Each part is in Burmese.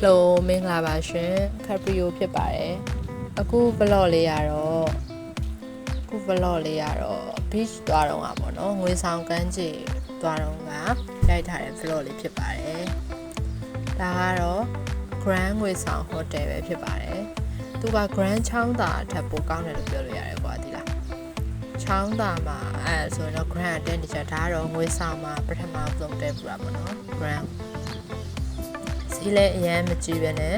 Hello မင်္ဂလာပါရှင်ခပ်ပရီယိုဖြစ်ပါတယ်အခု vlog လေးရတော့အခု vlog လေးရတော့ beach သွားတော့อ่ะပေါ့နော်ငွေဆောင်ကမ်းခြေသွားတော့ကရိုက်ထားတဲ့ vlog လေးဖြစ်ပါတယ်ဒါကတော့ Grand ငွေဆောင် hotel ပဲဖြစ်ပါတယ်သူက Grand ချောင်းသာအထက်ပိုကောင်းတယ်လို့ပြောလို့ရတယ်ကွာဒီလားချောင်းသာမှာအဲဆိုရင်တော့ Grand တဲ့တခြားဒါကတော့ငွေဆောင်မှာပထမဆုံးတက်ပူတာပေါ့နော် Grand ဈေးလည်းအရန်မကြည့်ပဲနဲ့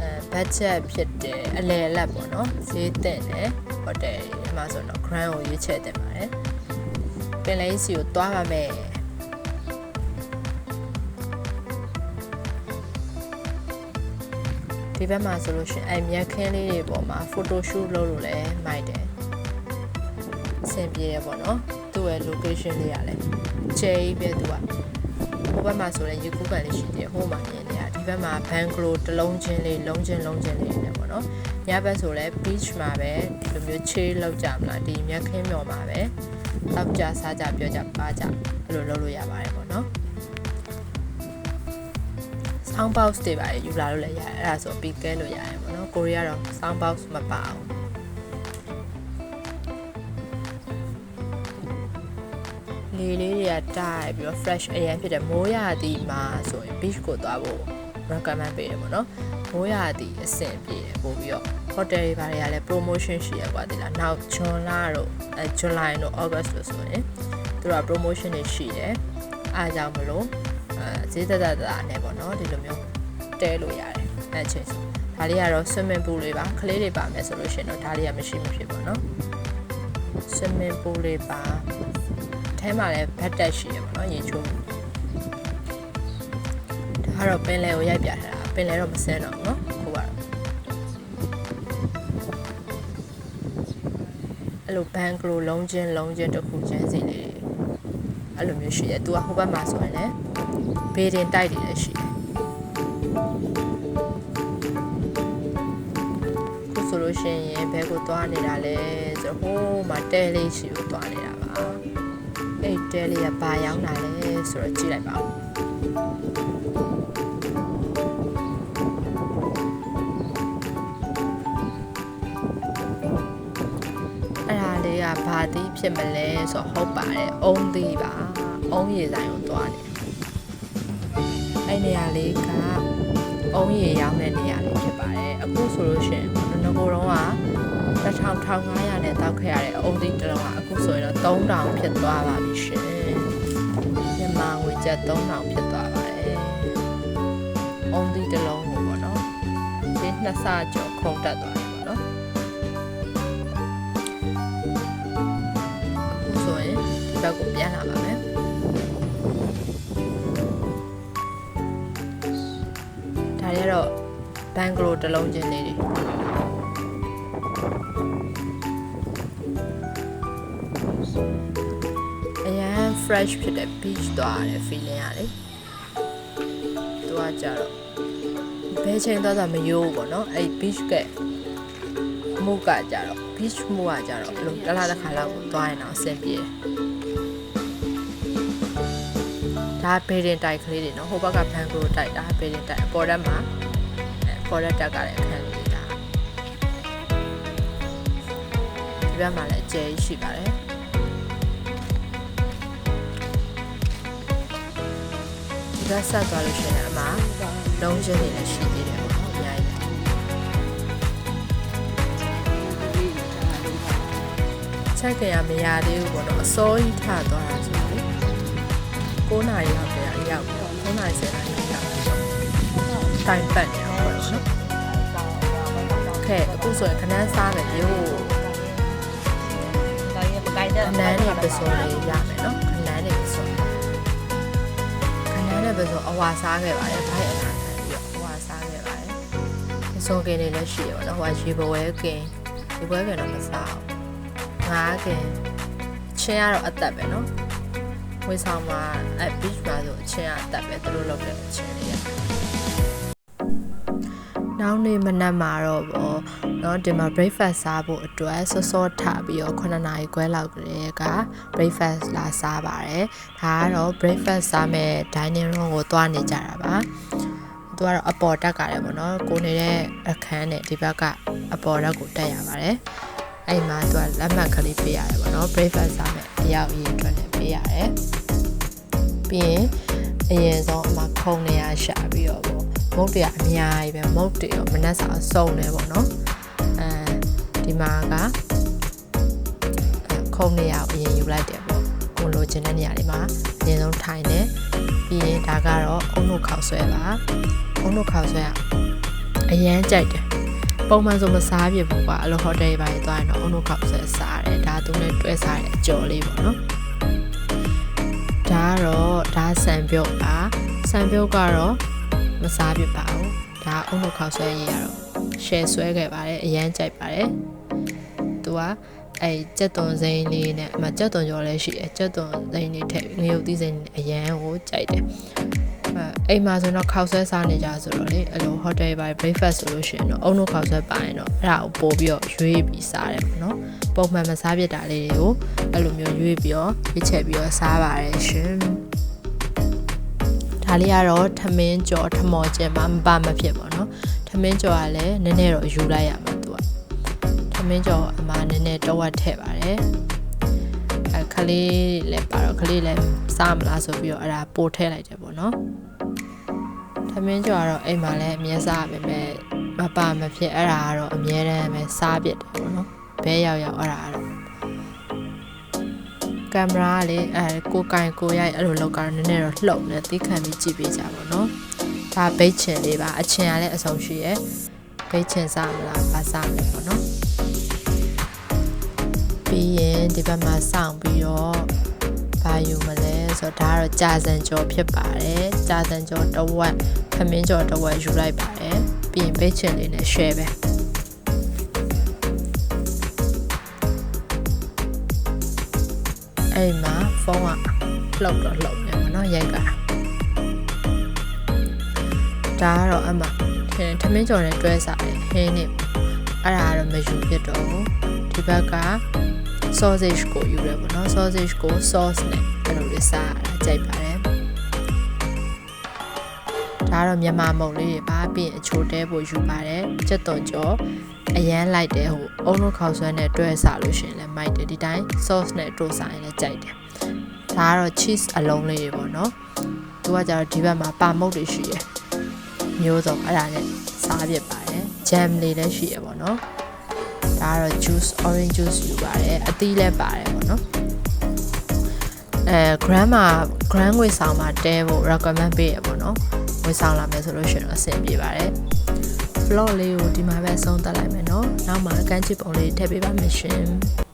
အဲဘတ်ဂျက်ဖြစ်တယ်အလဲအလတ်ပေါ့နော်ဈေးတင်တယ်ဟိုတယ်ဒီမှာဆိုတော့ grand ကိုရွေးချယ်တင်ပါတယ်ပင်လေးစီကိုတွားပါမယ်ဒီဘက်မှာဆိုလို့ရှိရင်အမြက်ခင်းလေးတွေပေါ်မှာ photo shoot လုပ်လို့လည်းမိုက်တယ်အဆင်ပြေရပေါ့နော်သူ့ရဲ့ location လေးရလဲကျဲကြီးပဲသူကဟို ဘက်မှာဆိုရင်ရေကူးကန်လေးရှိတယ်ဟိုမှာမြင်နေရဒီဘက်မှာဘန်ဂလိုတစ်လုံးချင်းလေးလုံးချင်းလုံးချင်းလေးနေပေါ့နော်ညဘက်ဆိုလဲ beach မှာပဲဒီလိုမျိုးချေးလောက်ကြမလားဒီမြက်ခင်းမြော်မှာပဲတောက်ကြစားကြပြောကြပါကြအဲ့လိုလုပ်လို့ရပါတယ်ပေါ့နော် sound box တွေပါယူလာလို့လည်းရတယ်အဲ့ဒါဆိုပြီးကဲလို့ရတယ်ပေါ့နော်ကိုရီးယားတော့ sound box မပါဘူး လေလေးတွေကတိုက်ပြီးတော့ fresh အရင်ဖြစ်တယ်မိုးရသည်မှာဆိုရင် beach ကိုသွားဖို့ recommend ပေးတယ်ပေါ့နော်မိုးရသည်အဆင်ပြေတယ်ပို့ပြီးတော့ hotel တွေဘာတွေကလည်း promotion ရှိရကွာဒီလားနောက် June လတို့အဲ July တို့ August တို့ဆိုရင်သူတို့က promotion တွေရှိတယ်အားကြောင့်မလို့အဲဈေးသက်သက်သက်နဲ့ပေါ့နော်ဒီလိုမျိုးတဲလို့ရတယ်အဲအချိန်ဆိုဒါလေးကတော့ swimming pool လေးပါကလေးတွေပါမယ်ဆိုလို့ရှိရင်တော့ဒါလေးကမရှိမဖြစ်ပေါ့နော် swimming pool လေးပါ ထဲမှာလည်းဘတ်တက်ရှိတယ်ပေါ့နော်ရေချိုးဒါကတော့ပင်လယ်ကိုရိုက်ပြထားတာပင်လယ်တော့မဆဲတော့ဘူးနော်ခုကတော့အဲ့လိုဘန်ကလိုလုံးချင်းလုံးချင်းတစ်ခုချင်းစီလေးအဲ့လိုမျိုးရှိတယ်သူကဟိုဘက်မှာဆိုရင်လည်းဘေးတင်တိုက်တယ်လည်းရှိတယ်ဆိုလို့ရှိရင်ဘဲကိုသွားနေတာလဲဆိုတော့ဟိုမှာတဲလေးရှိကိုသွားနေတာပါ အဲ့တဲလေးကဘာရောက်တာလဲဆိုတော့ကြည့်လိုက်ပါဦးအဲ့ဒါလေးကဘာသီးဖြစ်မလဲဆိုတော့ဟုတ်ပါတယ်အုံးသီးပါအုံးရည်ဆိုင်ကိုသွားတယ်အဲ့နေရာလေးကအုံးရည်ရောင်းတဲ့နေရာလေးဖြစ်ပါတယ်အခုဆိုလို့ရှိရင်ငကိုတော့က 1500နဲ့တောက်ခဲ့ရတဲ့အုံးသီးတစ်လုံးကအခုဆိုရင်တော့3000ဖြစ်သွားပါပြီရှင်မြန်မာငွေကျပ်3000ဖြစ်သွားပါတယ်အုံးသီးတစ်လုံးကိုပေါ့နော်ဒီနှစ်ဆကျော်ခုံတက်သွားတယ်ပေါ့နော်အခုဆိုရင်ဒီဘက်ကိုပြန်လာပါမယ်ဒါတွေကတော့ဘန်ဂလိုတစ်လုံးချင်းလေးတွေ fresh ဖြစ်တဲ့ beach သွားရတဲ့ feeling ရတယ်။သူကကြတော့ဘယ်ချိန်သွားတာမရိုးဘူးပေါ့နော်။အဲ့ beach ကမူကကြတော့ beach မူကကြတော့ဘလို့တစ်လားတစ်ခါလောက်ကိုသွားရင်တော့အဆင်ပြေတယ်။ဒါဘေးရင်တိုက်ကလေးတွေနော်ဟိုဘက်ကဘန်ဂလိုတိုက်ဒါဘေးရင်တိုက်အပေါ်တက်မှာအပေါ်တက်တက်ကလည်းအခန်းလေးဒါဒီဘက်မှာလည်းအကျယ်ကြီးရှိပါတယ်။ ဒီကဆက်သွားလို့ရှိရင်အမလုံးချင်းနေလည်းရှိသေးတယ်ပေါ့နော်အများကြီးချက်ကြရမရသေးဘူးပေါ့နော်အစိုးရထသွားတာဆိုရင်9နာရီလောက်ပဲရောက်တော့9နာရီ10နာရီရောက်တော့တိုင်ပတ်နေတော့ပေါ့နော်ခဲအခုဆိုရင်ခဏစားမယ်ပြောခဏနေပစုံလေးရမယ်နော် ပဲဆိုအဝါစားခဲ့ပါတယ်ဘိုက်အနာခံပြီးတော့အဝါစားခဲ့ပါတယ်အစုံကင်တွေလည်းရှိရပါတော့ဟိုကရေဘဝဲကင်ရေဘဝဲကင်တော့မစားဘူးငါးကင်ချင်းကတော့အသက်ပဲနော်ဝေဆောင်မှာအဲ beach မှာဆိုအချင်းကအသက်ပဲသူတို့လုပ်တဲ့အချင်းတွေရနောက်နေ့မနက်မှာတော့ဗော เนาะဒီမှာ breakfast စားဖို့အတွက်စောစောထပြီးတော့9နာရီခွဲလောက်ကလေးက breakfast လာစားပါတယ်ဒါကတော့ breakfast စားမဲ့ dining room ကိုသွားနေကြတာပါ သူကတော့အပေါ်တက်ကြတယ်ပေါ့နော်ကိုနေတဲ့အခန်းနဲ့ဒီဘက်ကအပေါ်တက်ကိုတက်ရပါတယ်အဲ့မှာသူကလက်မှတ်ကလေးပေးရတယ်ပေါ့နော် breakfast စားမယ်အရောက်အရင်အတွက်လည်းပေးရတယ်ပြီးရင်အရင်ဆုံးအမခုံနေရရှာပြီးတော့ပေါ့မုတ်တရအများကြီးပဲမုတ်တရမနှက်စာစုံနေပေါ့နော်အဲ ဒီမှာကအဲခုံနေရအရင်ယူလိုက်တယ်ပေါ့ကိုလိုချင်တဲ့နေရာလေးမှာအရင်ဆုံးထိုင်နေပြီးရင်ဒါကတော့အုံတို့ခောက်ဆွဲပါအုံတို့ခောက်ဆွဲရအရန်ကြိုက်တယ်ပုံမှန်ဆိုမစားပြဘူးကွာအလိုဟိုတယ်တွေပါသွားရင်တော့အုံတို့ခောက်ဆွဲစားတယ်ဒါသူနဲ့တွဲစားတဲ့အကြော်လေးပေါ့နော်ဒါကတော့ဒါဆန်ပြုတ်ပါဆန်ပြုတ်ကတော့မစားဖြစ်ပါဘူးဒါအုံလို့ခောက်ဆွဲရေးရတော့ share ဆွဲခဲ့ပါတယ်အရန်ကြိုက်ပါတယ်သူ ကအဲကြက်သွန်စိမ်းလေးနဲ့အမကြက်သွန်ကြော်လည်းရှိတယ်ကြက်သွန်စိမ်းလေးထည့်ပြီးငရုတ်သီးစိမ်းအရန်ကိုကြိုက်တယ်အဲအိမ်မှာဆိုတော့ခောက်ဆွဲစားနေကြဆိုတော့လေအဲ့လို hotel ပါ breakfast ဆိုလို့ရှိရင်တော့အုံလို့ခောက်ဆွဲပါရင်တော့အဲ့ဒါကိုပို့ပြီးတော့ရွေးပြီးစားတယ်ပေါ့နော်ပုံမှန်မစားဖြစ်တာလေးတွေကိုအဲ့လိုမျိုးရွေးပြီးတော့ပြစ်ချက်ပြီးတော့စားပါတယ်ရှင်ဒါလေးကတော့ထမင်းကြော်ထမော်ကျင်မှာမပါမဖြစ်ပါတော့ထမင်းကြော်ကလည်းနည်းနည်းတော့ယူလိုက်ရမှာသူကထ မင်းကြော်အမနည်းနည်းတော့ဝတ်ထည့်ပါတယ်အဲခလေးလည်းပါတော့ခလေးလည်းစားမလားဆိုပြီးတော့အဲ့ဒါပို့ထည့်လိုက်တယ်ပေါ့နော်ထမင်းကြော်ကတော့အိမ်မှာလည်းအမြဲစားပါပဲမပါမဖြစ်အဲ့ဒါကတော့အမြဲတမ်းပဲစားပြစ်တယ်ပေါ့နော်ဘဲရောက်ရောက်အဲ့ဒါကတော့ကင်မရာကလေအဲကိုကင်ကိုရိုက်အဲ့လိုလောက်ကတော့နည်းနည်းတော့လှုပ်နေသိခံပြီးကြည့်ပေးကြပါတော့ဒါဘိတ်ချင်လေးပါအချင်ကလည်းအဆုံးရှိရယ်ဘိတ်ချင်စားမလားဘာစားမလဲပေါ့နော် ပြီးရင်ဒီဘက်မှာစောင့်ပြီးတော့ဘာယူမလဲဆိုတော့ဒါကတော့ကြာစံကြော်ဖြစ်ပါတယ်ကြာစံကြော်တစ်ဝက်ခမင်းကြော်တစ်ဝက်ယူလိုက်ပါတယ်ပြီးရင်ဘိတ်ချင်လေးနဲ့ share ပဲအဲ့မှာဖုန်းကလှုပ်တော့လှုပ်နေမှာเนาะရိုက်ကဒါကတော့အမထင်ထမင်းကြော်နဲ့တွဲစားတယ်ဟင်းနဲ့အဲ့ဒါကတော့မယူဖြစ်တော့ဘူးဒီဘက်က sausage ကိုယူရပါတော့ sausage ကို sauce နဲ့အဲ့လိုလေးစားရတာကြိုက်ပါတယ်ဒါကတော့မြန်မာမုံလေးတွေပါပြီးရင်အချိုတဲပို့ယူပါတယ်ကြက်သွန်ကြောအရန်လိုက်တယ်ဟိုအုံလို့ခေါက်ဆွဲနဲ့တွဲစားလို့ရှရင်လည်းမိုက်တယ်ဒီတိုင်း sauce နဲ့တို့စားရင်လည်းကြိုက်တယ်ဒါကတော့ cheese အလုံးလေးတွေပေါ့နော်သူကကြတော့ဒီဘက်မှာပါမုတ်တွေရှိရယ်မျိုးစုံအဲ့ဒါနဲ့စားပြစ်ပါတယ် jam လေးလည်းရှိရယ်ပေါ့နော် ဒါကတော့ juice orange juice ယူပါတယ်အသီးလည်းပါတယ်ပေါ့နော်အဲ gram မှာ gram ငွေဆောင်မှာတဲဖို့ recommend ပေးရပေါ့နော်ငွေဆောင်လာမယ်ဆိုလို့ရှိရင်တော့အဆင်ပြေပါတယ် vlog လေးကိုဒီမှာပဲအဆုံးသတ်လိုက်မယ်နော်နောက်မှကန်းချစ်ပုံလေးထည့်ပေးပါမယ်ရှင်